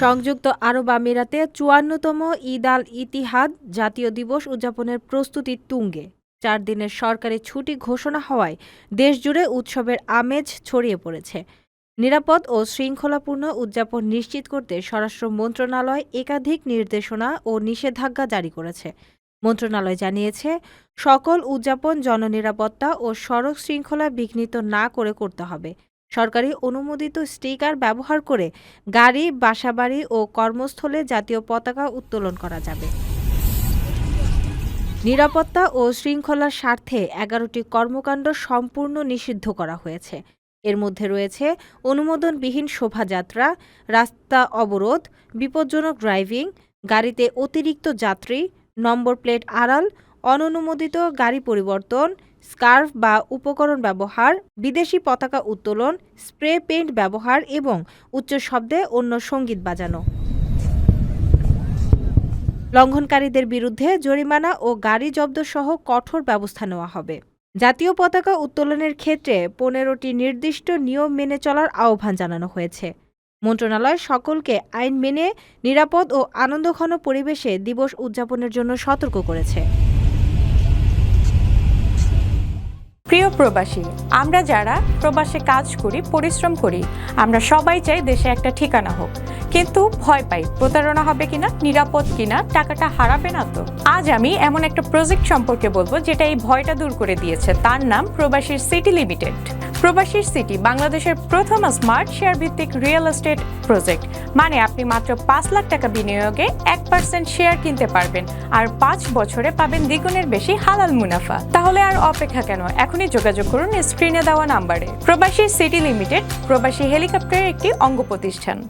সংযুক্ত আরব আমিরাতে চুয়ান্নতম ঈদ আল ইতিহাদ জাতীয় দিবস উদযাপনের প্রস্তুতি তুঙ্গে। চার দিনের সরকারি ছুটি ঘোষণা হওয়ায় দেশজুড়ে উৎসবের আমেজ ছড়িয়ে পড়েছে। নিরাপদ ও শৃঙ্খলাপূর্ণ উদযাপন নিশ্চিত করতে স্বরাষ্ট্র মন্ত্রণালয় একাধিক নির্দেশনা ও নিষেধাজ্ঞা জারি করেছে। মন্ত্রণালয় জানিয়েছে, সকল উদযাপন জননিরাপত্তা ও সড়ক শৃঙ্খলা বিঘ্নিত না করে করতে হবে। সরকারি অনুমোদিত স্টিকার ব্যবহার করে গাড়ি, বাসাবাড়ি ও কর্মস্থলে জাতীয় পতাকা উত্তোলন করা যাবে। নিরাপত্তা ও শৃঙ্খলার স্বার্থে এগারোটি কর্মকাণ্ড সম্পূর্ণ নিষিদ্ধ করা হয়েছে। এর মধ্যে রয়েছে অনুমোদনবিহীন শোভাযাত্রা, রাস্তা অবরোধ, বিপজ্জনক ড্রাইভিং, গাড়িতে অতিরিক্ত যাত্রী, নম্বর প্লেট আড়াল, অননুমোদিত গাড়ি পরিবর্তন স্কার্ফ বা উপকরণ ব্যবহার, বিদেশি পতাকা উত্তোলন, স্প্রে পেইন্ট ব্যবহার এবং উচ্চ শব্দে অন্য সংগীত বাজানো। লঙ্ঘনকারীদের বিরুদ্ধে জরিমানা ও গাড়ি জব্দসহ কঠোর ব্যবস্থা নেওয়া হবে। জাতীয় পতাকা উত্তোলনের ক্ষেত্রে পনেরোটি নির্দিষ্ট নিয়ম মেনে চলার আহ্বান জানানো হয়েছে। মন্ত্রণালয় সকলকে আইন মেনে নিরাপদ ও আনন্দঘন পরিবেশে দিবস উদযাপনের জন্য সতর্ক করেছে। প্রিয় প্রবাসী, আমরা যারা প্রবাসে কাজ করি, পরিশ্রম করি, আমরা সবাই চাই দেশে একটা ঠিকানা হোক। কিন্তু ভয় পাই, প্রতারণা হবে কিনা, নিরাপদ কিনা, টাকাটা হারাবে না তো? আজ আমি এমন একটা প্রজেক্ট সম্পর্কে বলব, যেটা এই ভয়টা দূর করে দিয়েছে। তার নাম প্রবাসীর সিটি লিমিটেড। প্রবাসীর সিটি বাংলাদেশের প্রথম স্মার্ট শেয়ার ভিত্তিক রিয়েল এস্টেট প্রজেক্ট। মানে আপনি মাত্র পাঁচ লাখ টাকা বিনিয়োগে এক পার্সেন্ট শেয়ার কিনতে পারবেন, আর পাঁচ বছরে পাবেন দ্বিগুণের বেশি হালাল মুনাফা। তাহলে আর অপেক্ষা কেন? এখনই যোগাযোগ করুন স্ক্রিনে দেওয়া নাম্বারে। প্রবাসী সিটি লিমিটেড প্রবাসী হেলিকপ্টারের একটি অঙ্গ প্রতিষ্ঠান